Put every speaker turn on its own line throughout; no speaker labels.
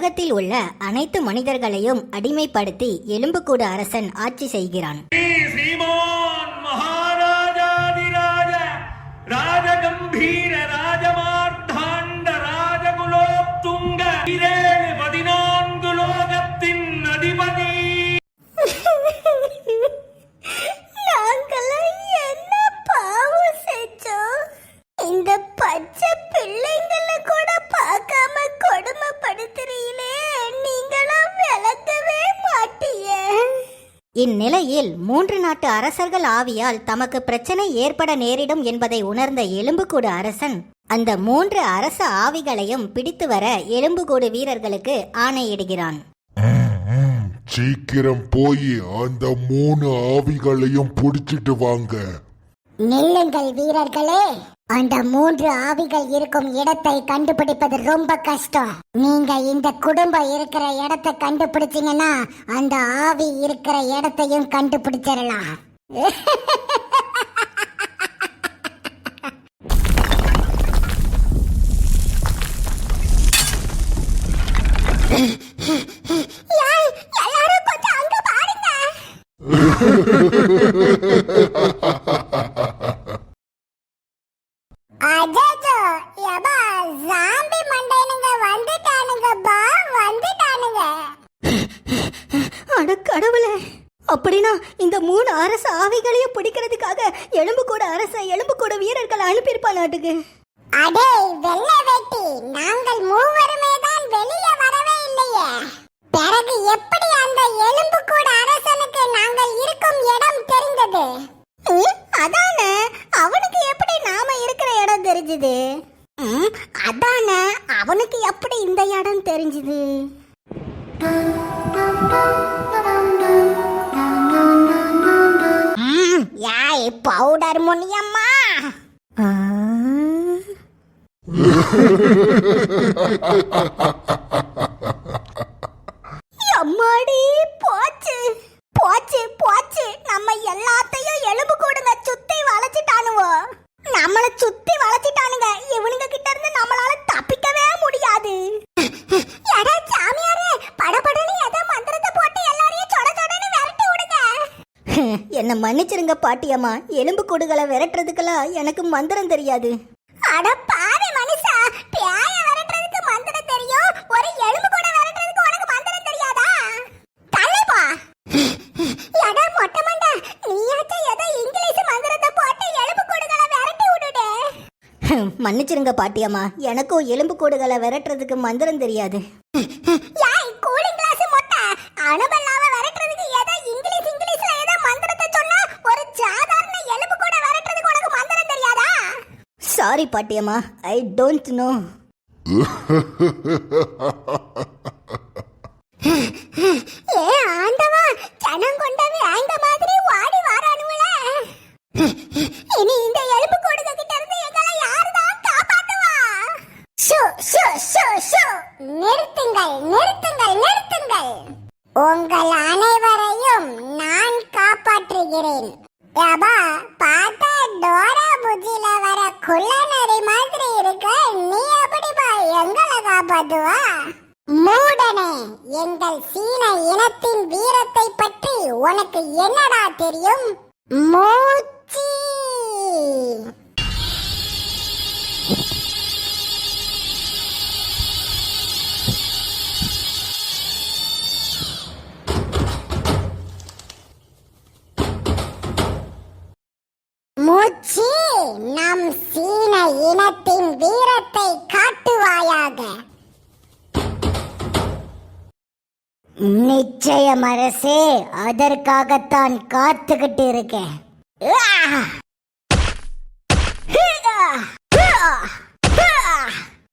உலகத்தில் உள்ள அனைத்து மனிதர்களையும் அடிமைப்படுத்தி எலும்புக்கூடு அரசன் ஆட்சி செய்கிறான். இந்நிலையில் மூன்று நாட்டு அரசர்கள் ஆவியால் தமக்கு பிரச்சனை ஏற்பட நேரிடும் என்பதை உணர்ந்த எலும்புக்கூடு அரசன் அந்த மூன்று அரச ஆவிகளையும் பிடித்து வர எலும்புகூடு வீரர்களுக்கு ஆணையிடுகிறான்.
சீக்கிரம் போய் அந்த மூணு ஆவிகளையும் பிடிச்சிட்டு வாங்க.
நில்லுங்கள் வீரர்களே. அந்த மூன்று ஆவிகள் இருக்கும் இடத்தை கண்டுபிடிப்பது ரொம்ப கஷ்டம். நீங்க இந்த குடும்பம் இருக்கிற இடத்தை கண்டுபிடிச்சீங்கன்னா அந்த ஆவி இருக்கிற இடத்தையும் கண்டுபிடிச்சிடலாம். எல்லாரும் கொஞ்சம் அங்க பாருங்க. பவுடர் முனியம்மா
அம்மாடி போச்சு. போச்சு போச்சு. நம்ம எல்லாத்தையும் எலும்பு கூடுங்க. சுத்தி வளைச்சிட்டானுவோ. நம்மள சுத்தி வளைச்சிட்டானுங்க. இவனுங்க மன்னிச்சிருங்க பாட்டியம்மா. எலும்பு கூடுகளை விரட்டுறதுக்கெல்லாம் எனக்கு மந்திரம் தெரியாது.
அட பாவி மனுஷா பியாய விரட்டுறதுக்கு மந்திரம் தெரியும்? ஒரு எலும்பு கூட விரட்டுறதுக்கு உனக்கு மந்திரம் தெரியாதா? தள்ளி போ. எடா மொட்டை மண்டை நீயாச்ச ஏதோ இங்கிலீஷ் மந்திரத்தை போட்டு எலும்பு கூடுகளை விரட்டி விட்டுடே
மன்னிச்சிருங்க பாட்டியம்மா. எனக்கும் எலும்பு கூடுகளை விரட்டுறதுக்கு மந்திரம் தெரியாது. சாரி பாட்டியம்மா. ஐ டோன்ட் நோ
குள்ளநரி மாதிரி இருக்க நீ எப்படிப்பா எங்களை காப்பாத்துவா? மூடனே எங்கள் சீன இனத்தின் வீரத்தை பற்றி உனக்கு என்னடா தெரியும்? மூச்சி நிச்சயம் அரசே அதற்காகத்தான் காத்துக்கிட்டு இருக்கேன்!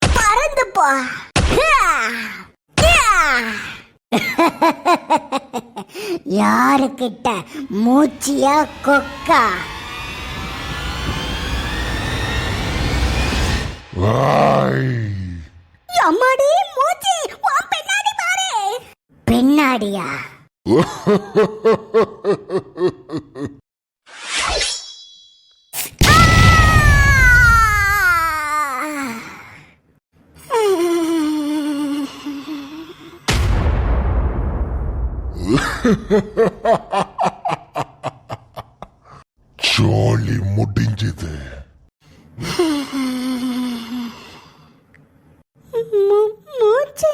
பறந்து போ! யாருக்கிட்ட மூச்சியா கொக்கா.
அம்மாடி மூச்சு உன் பின்னாடி பாரு
பின்னாடியா
ஜாலி முடிஞ்சது
மூ- மூச்சு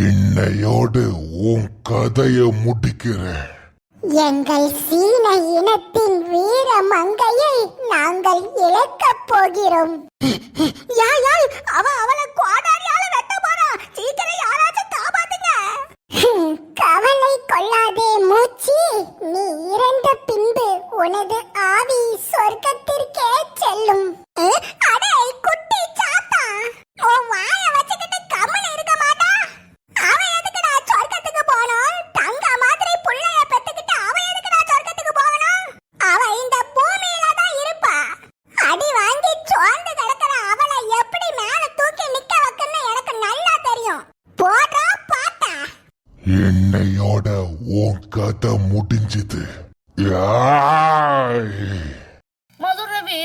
இன்னையோடு உன் கதைய முடிக்கிறேன்.
எங்கள் சீன இனத்தின் வீர மங்கையை நாங்கள் இழக்கப் போகிறோம்.
யாய் யாய் அவ அவளை கோடாரியால வெட்ட போறா. சீக்கிரம் யாராச்சும் காப்பாத்துங்க.
கவலை கொள்ளாதே மூச்சி. நீ இறந்த பின்பு உனது ஆவி சொர்க்கத்திற்கே செல்லும்.
அடே குட்டி சாத்தா. உன் வாயை வச்சுக்கிட்டு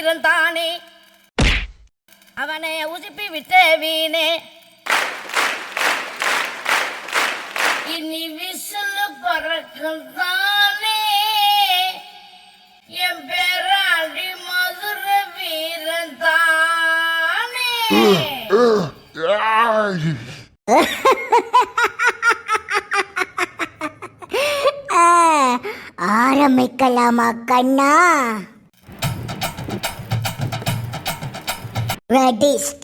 இருந்தானே அவனை உசுப்பி விட்ட வீணே. இனி விசிலு பறக்கும் தானே என் பேராண்டி மதுர வீரன் தானே
ஆரம்பிக்கலாமா கண்ணா? like this.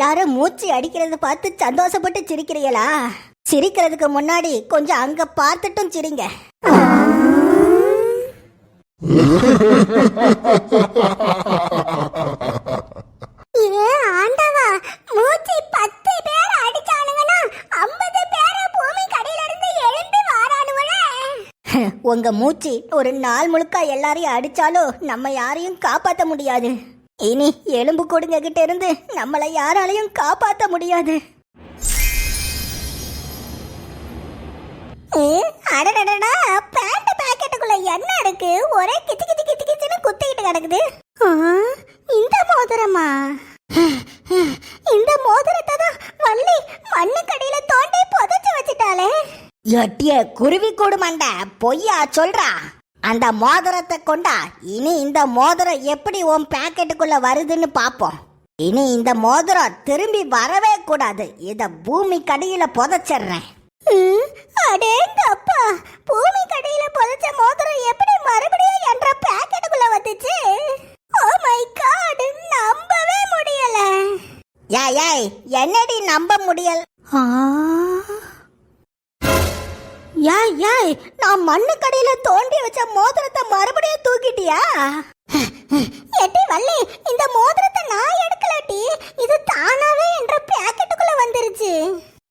எல்லாரும் மூச்சு அடிக்கிறத பார்த்து சந்தோஷப்பட்டு சிரிக்கிறீங்களா? சிரிக்கிறதுக்கு முன்னாடி கொஞ்சம் அங்க பார்த்துட்டும் சிரிங்க. உங்க மூச்சு ஒரு நாள் முழுக்க எல்லாரையும் அடிச்சாலும் நம்ம யாரையும் காப்பாத்த முடியாது. இனி எலும்பு கொடுங்க கிட்ட இருந்து நம்மளை யாராலையும் காப்பாற்ற முடியாது. ஏ, அடடடடா பேண்ட் பாக்கெட்டுக்குள்ள என்ன இருக்கு? ஒரே கிச்சு கிச்சு கிச்சு கிச்சுன்னு குத்திக்கிட்டு கிடக்குது. ஆ, இந்த மோதிரமா? இந்த மோதிரத்தை தான் வள்ளி மண்ணுக்கடியில தோண்டி புதைச்சு வச்சுட்டாளே. எட்டிய குருவி கூடு பொய்யா சொல்றா? அந்த மோதிரத்தை கொண்டா இனி இந்த மோதிரம் எப்படி உன் பாக்கெட்டுக்குள்ள வருதுன்னு பாப்போம். இனி இந்த மோதிரம் திரும்பி வரவே கூடாது. இத பூமி கடியில புதைச்சிடுறேன் அடேங்க அப்பா பூமி கடியில புதைச்ச மோதிரம் எப்படி மறுபடியும் என்ற பாக்கெட்டுக்குள்ள வந்துச்சு? ஓ மை காட் நம்பவே முடியல. ஏய் ஏய் என்னடி நம்ப முடியல? ஏய் ஏய் நான் மண்ணு கடையில தோண்டி வச்ச மோதிரத்தை மறுபடியும் தூக்கிட்டியா? எட்டி வள்ளி இந்த மோதிரத்தை நான் எடுக்கலட்டி இது தானாவே என்ற பாக்கெட்டுக்குள்ள வந்துருச்சு.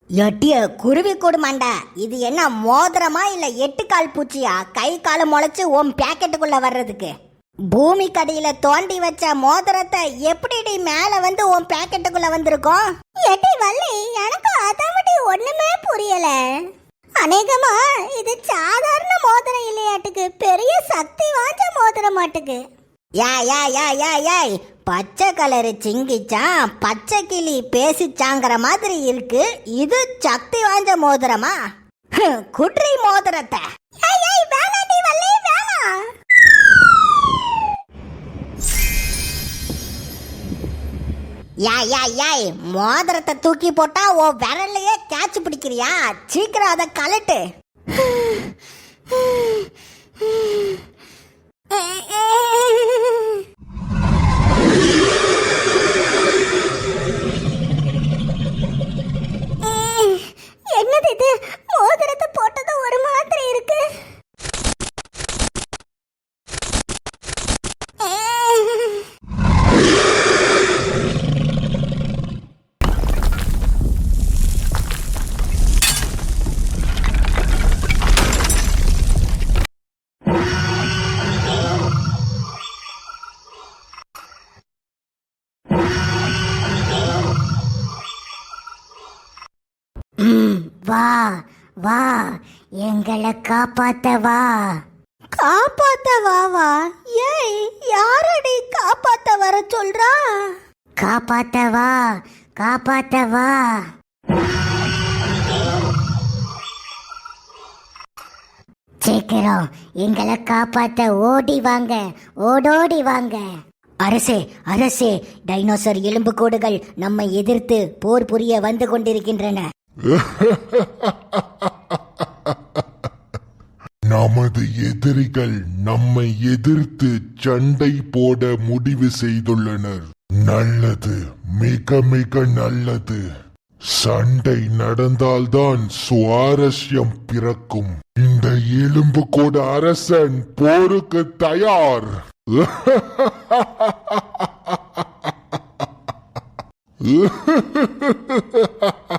எட்டிய குருவி கூடு மண்டை. இது என்ன மோதிரமா இல்ல எட்டு கால் பூச்சியா? கை கால முளைச்சு உன் பாக்கெட்டுக்குள்ள வர்றதுக்கு. பூமி கடியில தோண்டி வச்ச மோதிரத்தை எப்படி மேல வந்து உன் பாக்கெட்டுக்குள்ள வந்திருக்கும்? எட்டி வள்ளி எனக்கு அதை விட ஒண்ணுமே புரியல. அநேகமா இது சாதாரண மோதிரம் இல்லையாட்டுக்கு பெரிய சக்தி வாய்ந்த மோதிரம் மாட்டுக்கு. யா யா யா யா யாய் பச்சை கலரு சிங்கிச்சான் பச்சை கிளி பேசிச்சாங்கிற மாதிரி இருக்கு. இது சக்தி வாய்ந்த மோதிரமா? குட்ரி மோதிரத்தை. யாய் யாய் யாய் மோதிரத்தை தூக்கி போட்டா ஓ விரல்லையே கேட்ச் பிடிக்கிறியா? சீக்கிரம் அதை கலட்டு வா வா எங்களை காப்பாத்த வா காப்பாத்த வா வா ஏய் யாரடி காப்பாத்த வர சொல்றா? காப்பாத்த வா காப்பாத்த வா சீக்கிரம் எங்களை காப்பாத்த ஓடி வாங்க ஓடோடி வாங்க. அரசே அரசே டைனோசர் எலும்புக்கூடுகள் நம்மை எதிர்த்து போர் புரிய வந்து கொண்டிருக்கின்றன.
நமது எதிரிகள் நம்மை எதிர்த்து சண்டை போட முடிவு செய்துள்ளனர். நல்லது மிக மிக நல்லது. சண்டை நடந்தால்தான் சுவாரஸ்யம் பிறக்கும். இந்த எலும்பு கூட அரசன் போருக்கு தயார்.